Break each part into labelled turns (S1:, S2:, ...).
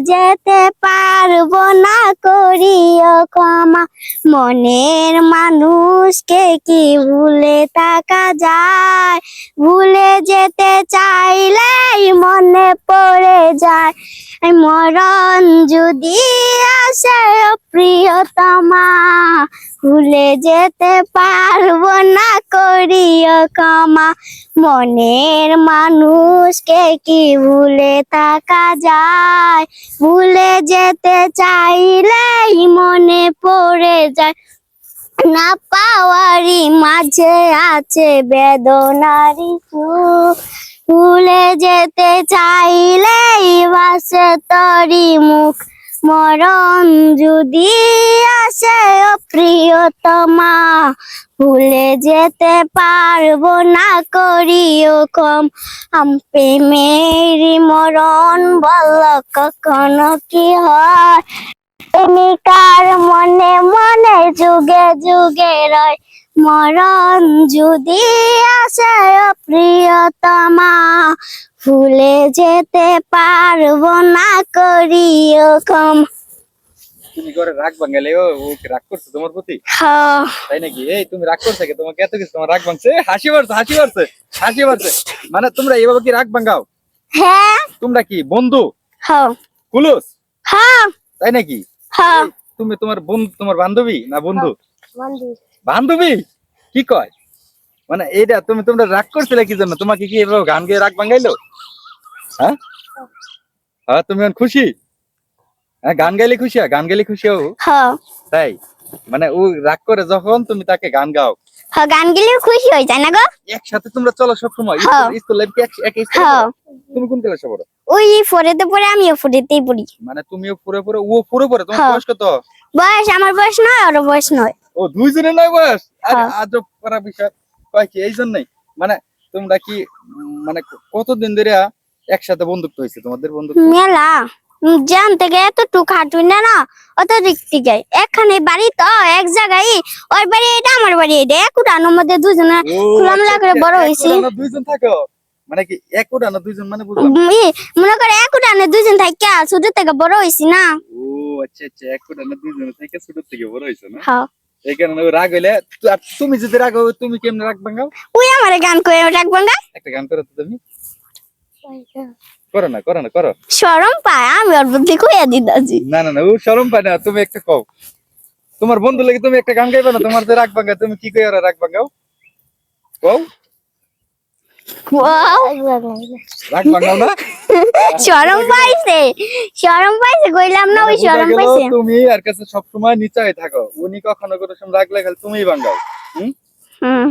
S1: যেতে পারব না করিও ক্ষমা। মনের মানুষকে কি ভুলে থাকা যায়? ভুলে যেতে চাইলেই মনে পড়ে যায়। মরণ যদি আসে প্রিয়তমা, ভুলে যেতে পারব না, করিও ক্ষমা। মনের মানুষকে কি ভুলে থাকা যায়? ভুলে যেতে চাইলেই মনে পড়ে যায়। না পাওয়ারি মাঝে আছে বেদনারি সুখ ভুলে যেতে চাইলেই বাসে তরি মুখ। মরণ যদি আসে ও প্রিয়তমা, ভুলে যেতে পারব না করিও কম। আম প্রেমেরই মরণ বল কখনো কি হয়? প্রেমিকার মনে মনে যুগে যুগে রয়। মরণ যদি আসে প্রিয়তমা ভুলে যেতে পারব না করিও কম
S2: তুমি করে রাগ ভাঙালে? ও কি রাগ করছে তোমার প্রতি? তাই নাকি? এই তুমি রাগ করছে কি? তোমাকে এত কিছু তোমার রাগ ভাঙছে? হাসি হাসি মানে তোমরা কি রাগ ভাঙাও?
S1: হ্যাঁ।
S2: তোমরা কি বন্ধু?
S1: হ্যাঁ
S2: কুলুস
S1: হ্যাঁ
S2: তাই নাকি?
S1: হ্যাঁ।
S2: তুমি তোমার বন্ধু তোমার বান্ধবী না বন্ধু? বান্ধবী। কি কয়? মানে এইটা তুমি তোমরা রাগ করছিলে কি জন্য? তোমাকে কি এভাবে গান গেয়ে রাগ বাঙ্গাইলো হ্যাঁ? হ্যাঁ তুমি খুশি? হ্যাঁ গান গাইলে খুশি হয়? গান গাইলে খুশি হও
S1: হ্যাঁ।
S2: তাই? মানে ও রাগ করে যখন তুমি তাকে গান গাও।
S1: হ্যাঁ গান গেলেও খুশি হয়ে যায় না গো?
S2: একসাথে তোমরা চলো সব সময়। স্কুল লাইফ এক এক পড়ো? তুমি কোন ক্লাসে পড়ো?
S1: ওই ফোরেতে পড়ে আমিও ফোরেতেই পড়ি।
S2: মানে তুমিও পুরো পুরো ও পুরো পুরো তোমার। বয়স কত?
S1: বয়স আমার বয়স নয় ওর বয়স নয়।
S2: ও দুইজনে নয় বয়স? আরে। আজব করা বিষয়। কয় কি এই জন্যই মানে তোমরা কি মানে ক- কতদিন ধরে একসাথে বন্ধুত্ব হয়েছে তোমাদের বন্ধুত্ব?
S1: মেলা। জান থেকে এতটুকু হাঁটুই না না অত দিক থেকে। এখানে বাড়ি তো এক জায়গায় ওর বাড়ি এটা আমার বাড়ি এটা এক উঠানোর মধ্যে দুজনে খোলামেলা
S2: আচ্ছা,
S1: করে
S2: আচ্ছা,
S1: বড় হয়েছি।
S2: থাকো? মানে কি এক উঠানো দুইজন মানে বুঝলাম।
S1: মনে করে এক উঠানে দুজন থাকে ছোট থেকে বড় হয়েছি না।
S2: ও আচ্ছা আচ্ছা এক উঠানো দুইজন থেকে ছোট থেকে বড় হয়েছে না?
S1: হ্যাঁ।
S2: এই কারণে রাগ হইলে তুমি যদি রাগ হও তুমি কেমনে রাগ
S1: ওই আমার গান করে রাখব গা
S2: একটা গান করো তো তুমি। করো না করো না করো।
S1: সরম পায় আমি ওর বুদ্ধি কইয়া দিদাছি
S2: না না না ও শরম পায় না তুমি একটা কও। তোমার বন্ধু লাগে তুমি একটা গান গাইবে না? তোমার যে রাগ ভাঙা তুমি কি কই ওরা রাগ ভাঙাও? কও। রাগ ভাঙাও না।
S1: সরম পাইছে পাইছে কইলাম না ওই
S2: গেল
S1: পাইছে।
S2: তুমি আর কাছে নিচাই থাকো। উনি কখনো কোনো সময় রাগ লাগাল তুমিই ভাঙাও হুম?
S1: হুম।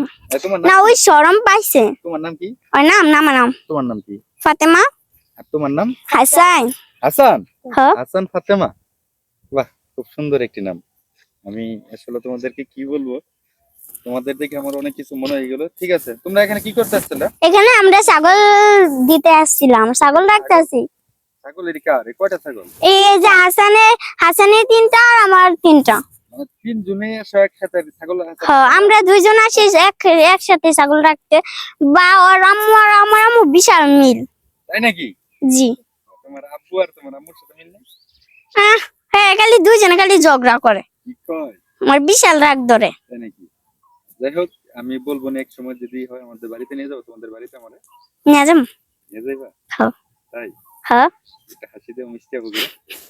S1: না
S2: নাম
S1: ওই সরম পাইছে।
S2: তোমার নাম কি?
S1: ওর নাম নাম নাম।
S2: তোমার নাম কি?
S1: ফাতেমা?
S2: আর তোমার নাম?
S1: হাসান।
S2: হাসান? হাসান ফাতেমা? বাহ খুব সুন্দর একটি নাম। আমি আসলে তোমাদেরকে কি বলব? তোমাদের দেখে আমার অনেক কিছু মনে হয়ে গেল। ঠিক আছে তোমরা এখানে কি করতে আসছিলে?
S1: এখানে আমরা ছাগল দিতে আসছিলাম। ছাগল রাখতে আসি।
S2: ছাগলের কার? কয়টা ছাগল?
S1: এই যে হাসানের হাসানের তিনটা আর আমার তিনটা।
S2: মানে তিন জনে একসাথে ছাগল
S1: আমরা দুইজন আসি এক একসাথে ছাগল রাখতে। বা ওর আম্মু আর আমার আম্মু বিশাল মিল।
S2: তাই নাকি?
S1: জি।
S2: তোমার আব্বু আর তোমার আম্মুর সাথে মিল নেই?
S1: হ্যাঁ খালি দুইজনে খালি ঝগড়া করে। আমার বিশাল রাগ ধরে।
S2: তাই নাকি? যাই হোক আমি বলব না এক সময় যদি হয় আমাদের বাড়িতে নিয়ে যাব তোমাদের বাড়িতে আমার।
S1: নিয়ে যাম।
S2: নিয়ে যাইবা?
S1: হ্যাঁ।
S2: তাই?
S1: হ্যাঁ।
S2: এটা হাসি দিয়ে মিষ্টি হবে।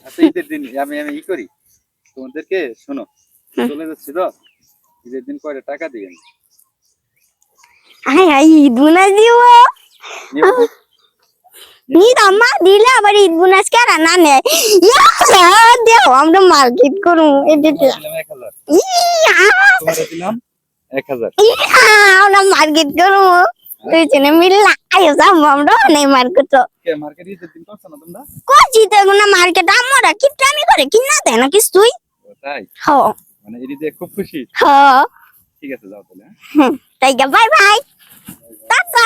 S2: আচ্ছা ঈদের দিন আমি আমি ই করি। তোমাদেরকে শোনো চলে যাচ্ছি তো? ঈদের দিন কয়টা টাকা দিবেন?
S1: আই আই বুনাস দিব। ঈদ আম্মা দিলে আবার ঈদ বুনাস কে আর না নেয় দেও আমরা মার্কেট করুম এদিকে আমরা মার্কেট করুম দুইজনে মিললা আয়ো যাব আমরা নেই মার্কেট।
S2: কে মার্কেট ঈদের দিন করছ না তোমরা?
S1: করছি তো না মার্কেট আমরা কিপটামি করে কিনা দেয় না কিছুই
S2: ও, তাই?
S1: হ।
S2: মানে ঈদে খুব খুশি?
S1: হ।
S2: ঠিক আছে যাও তাহলে?
S1: তাই বাই বাই। টাটা।